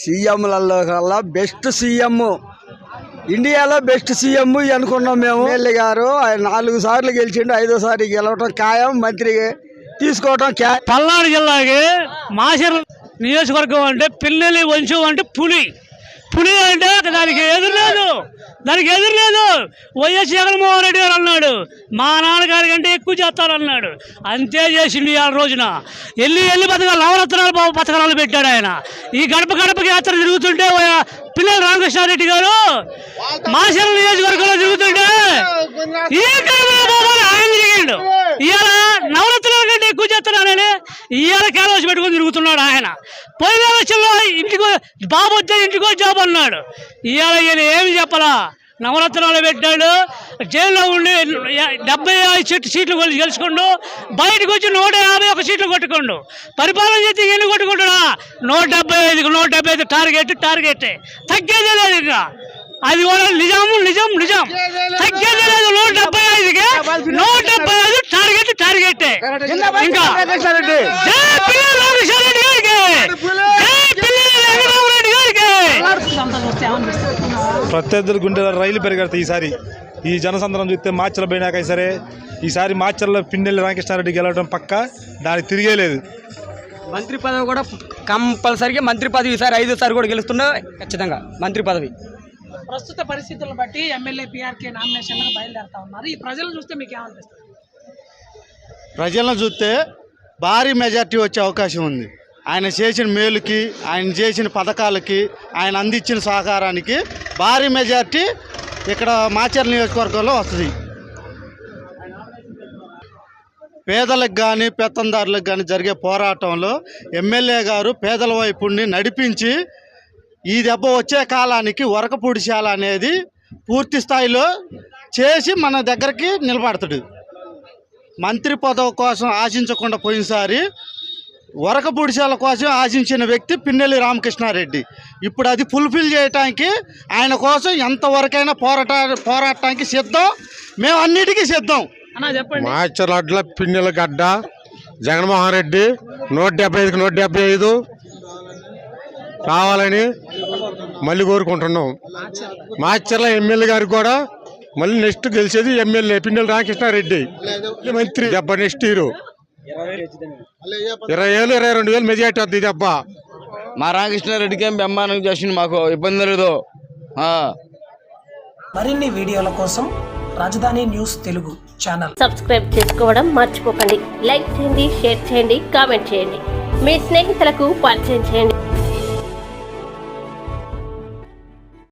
సీఎంలలో కల్లా best CM. ఇండియాలో best CM అనుకున్నాం మేము. ఎమ్మెల్యే గారు ఆయన నాలుగు సార్లు గెలిచిండు ఐదోసారి గెలవటం ఖాయం. మంత్రి తీసుకోవటం ఖాయం పల్నాడు జిల్లాకి మాచర్ నియోజకవర్గం అంటే పిల్లలి వంశం అంటే పులి. పులి అంటే దానికి ఎదురు లేదు. దానికి ఎదురు లేదు. వైఎస్ జగన్మోహన్ రెడ్డి గారు అన్నాడు మా నాన్నగారి కంటే ఎక్కువ చేస్తారన్నాడు అంతే చేసిండు ఆ రోజున. ఎల్లి ఎల్లి పథకాలు నవరత్నాలు బాబు పథకాలు పెట్టాడు ఆయన. ఈ గడప గడపకి యాత్ర తిరుగుతుంటే ఓ- పిల్లల రామకృష్ణారెడ్డి గారు మాచర్ల నియోజకవర్గంలో తిరుగుతుంటే ఈ గడప బాబు ఆయన తిరిగిండు. ఇవాళ నవరత్నాల కంటే ఎక్కువ చేస్తున్నానని ఇవాళ క్యాన్వాస్ పెట్టుకొని తిరుగుతున్నాడు ఆయన. పోయిన ఎలక్షన్లో ఇంటికో బాబు వచ్చే ఇంటికో జాబ్ అన్నాడు. ఇవాళ ఈయన ఏమి చెప్పరా నవరత్నాలు పెట్టాడు జైల్లో ఉండి డెబ్బై ఐదు సీట్లు సీట్లు కొలిసి గెలుచుకుండు బయటకు వచ్చి నూట యాభై ఒక సీట్లు కొట్టుకోండు. పరిపాలన చేసి ఎన్ని కొట్టుకుంటున్నా నూట డెబ్బై ఐదుకు నూట డెబ్బై ఐదు టార్గెట్ టార్గెట్. తగ్గేదే లేదు ఇంకా. అది కూడా నిజాము నిజం నిజం. తగ్గేదే లేదు నూట డెబ్బై ఐదుకి నూట డెబ్బై ఐదు టార్గెట్ టార్గెట్ ఇంకా జై పిల్లల రామకృష్ణారెడ్డి గారికి జై పిల్లల గారికి. ప్రత్యర్థుల గుండె రైలు పెరిగడతాయి ఈసారి. ఈ జనసంద్రం చూస్తే మార్చల పోయినాక సరే ఈసారి మార్చల్లో పిన్నెల్లి రామకృష్ణారెడ్డి గెలవడం పక్క. దానికి తిరిగే లేదు. మంత్రి పదవి కూడా కంపల్సరిగా మంత్రి పదవి ఈసారి ఐదోసారి కూడా గెలుస్తుండే ఖచ్చితంగా. మంత్రి పదవి. ప్రస్తుత పరిస్థితులను బట్టి ఎమ్మెల్యే పిఆర్కే నామినేషన్ బయలుదేరుతా ఉన్నారు. ఈ ప్రజలు చూస్తే మీకు ఏమనిపిస్తుంది? ప్రజలను చూస్తే భారీ మెజార్టీ వచ్చే అవకాశం ఉంది. ఆయన చేసిన మేలుకి ఆయన చేసిన పథకాలకి ఆయన అందించిన సహకారానికి భారీ మెజార్టీ ఇక్కడ మాచర్ల నియోజకవర్గంలో వస్తుంది. పేదలకు కానీ పెత్తందారులకు కానీ జరిగే పోరాటంలో ఎమ్మెల్యే గారు పేదల వైపుని నడిపించి ఈ దెబ్బ వచ్చే కాలానికి వరకపూడిశాల అనేది పూర్తి స్థాయిలో చేసి మన దగ్గరికి నిలబడతాడు. మంత్రి పదవి కోసం ఆశించకుండా పోయినసారి వరకపూడిశాల కోసం ఆశించిన వ్యక్తి పిన్నెల్లి రామకృష్ణారెడ్డి. ఇప్పుడు అది ఫుల్ఫిల్ చేయటానికి ఆయన కోసం ఎంతవరకైనా పోరాట పోరాటానికి సిద్ధం. మేము అన్నిటికీ సిద్ధం. అన్నా చెప్పండి. మాచర్ల పిన్నెల గడ్డ జగన్మోహన్ రెడ్డి నూట డెబ్బై ఐదుకి నూట డెబ్బై ఐదు కావాలని మళ్ళీ కోరుకుంటున్నాం. మాచర్ల ఎమ్మెల్యే గారికి కూడా మళ్ళీ నెక్స్ట్ గెలిచేది ఎమ్మెల్యే పిన్నెల రామకృష్ణారెడ్డి. మంత్రి. దెబ్బ నెక్స్ట్ హీరో ఇరవై వేలు ఇరవై రెండు వేలు మెజార్టీ వద్ద దెబ్బ. మా రామకృష్ణారెడ్డికి ఏం బెమ్మానం చేసిండు మాకు? ఇబ్బంది లేదు. మరిన్ని వీడియోల కోసం రాజధాని న్యూస్ తెలుగు ఛానల్. సబ్స్క్రైబ్ చేసుకోవడం మర్చిపోకండి. లైక్ చేయండి షేర్ చేయండి కామెంట్ చేయండి. మీ స్నేహితులకు పరిచయం చేయండి.